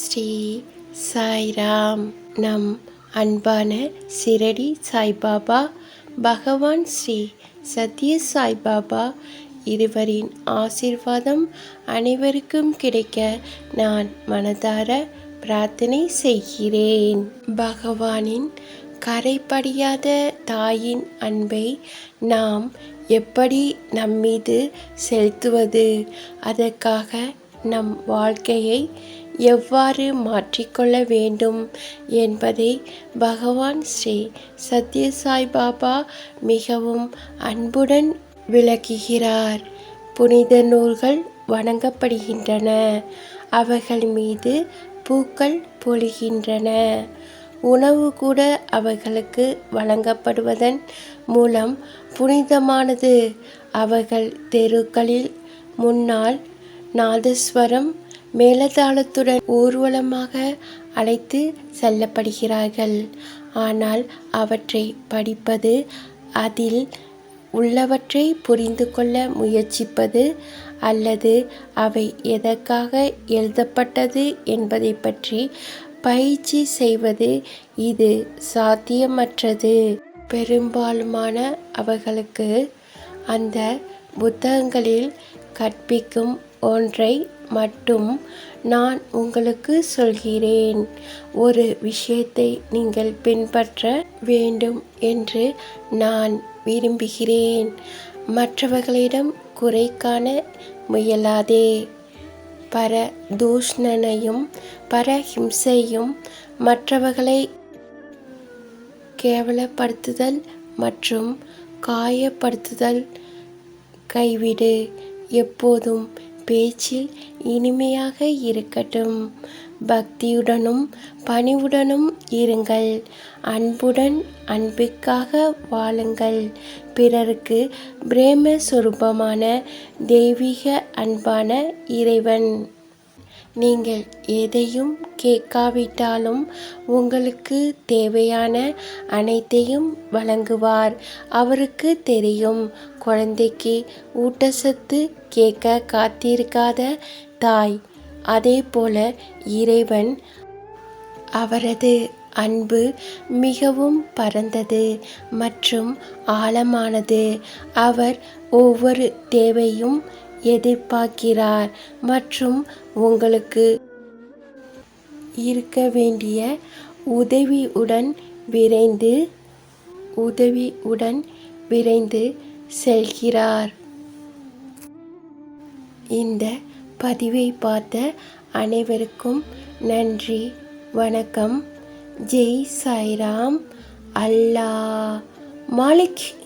ஸ்ரீ சாய்ராம் நம் அன்பான சிரடி சாய்பாபா பகவான் ஸ்ரீ சத்ய சாய்பாபா இருவரின் ஆசிர்வாதம் அனைவருக்கும் கிடைக்க நான் மனதார பிரார்த்தனை செய்கிறேன். பகவானின் கரைப்படியாத தாயின் அன்பை நாம் எப்படி நம்மீது செலுத்துவது? அதற்காக நம் வாழ்க்கையை எவ்வாறு மாற்றிக்கொள்ள வேண்டும் என்பதை பகவான் ஸ்ரீ சத்யசாய் பாபா மிகவும் அன்புடன் விளக்குகிறார். புனித நூல்கள் வணங்கப்படுகின்றன. அவர்கள் மீது பூக்கள் பொழிகின்றன. உணவு கூட அவர்களுக்கு வழங்கப்படுவதன் மூலம் புனிதமானது. அவர்கள் தெருக்களில் முன்னால் நாதஸ்வரம் மேலதாளத்துடன் ஊர்வலமாக அழைத்து செல்லப்படுகிறார்கள். ஆனால் அவற்றை படிப்பது அதில் உள்ளவற்றை புரிந்து கொள்ள முயற்சிப்பது அல்லது அவை எதற்காக எழுதப்பட்டது என்பதை பற்றி பயிற்சி செய்வது இது சாத்தியமற்றது. பெரும்பாலுமான அவர்களுக்கு அந்த புத்தகங்களில் கற்பிக்கும் ஒன்றை மட்டும் நான் உங்களுக்கு சொல்கிறேன். ஒரு விஷயத்தை நீங்கள் பின்பற்ற வேண்டும் என்று நான் விரும்புகிறேன். மற்றவர்களிடம் குறை காண முயலாதே. பர தூஷ்ணனையும் பரஹிம்சையும் மற்றவர்களை கேவலப்படுத்துதல் மற்றும் காயப்படுத்துதல் கைவிடு. எப்போதும் பேச்சில் இனிமையாக இருக்கட்டும். பக்தியுடனும் பணிவுடனும் இருங்கள். அன்புடன் அன்பிற்காக வாழுங்கள். பிறருக்கு பிரேம சுரூபமான தெய்வீக அன்பான இறைவன். நீங்கள் எதையும் கேட்காவிட்டாலும் உங்களுக்கு தேவையான அனைத்தையும் வழங்குவார். அவருக்கு தெரியும். குழந்தைக்கு ஊட்டச்சத்து கேட்க காத்திருக்காத தாய். அதேபோல இறைவன் அவரது அன்பு மிகவும் பரந்தது மற்றும் ஆழமானது. அவர் ஒவ்வொரு தேவையும் எதிர்பார்க்கிறார் மற்றும் உங்களுக்கு இருக்க வேண்டிய உதவியுடன் விரைந்து உதவியுடன் விரைந்து செல்கிறார். இந்த பதிவை பார்த்த அனைவருக்கும் நன்றி வணக்கம். ஜெய் சாய்ராம். அல்லா. மாலிக்.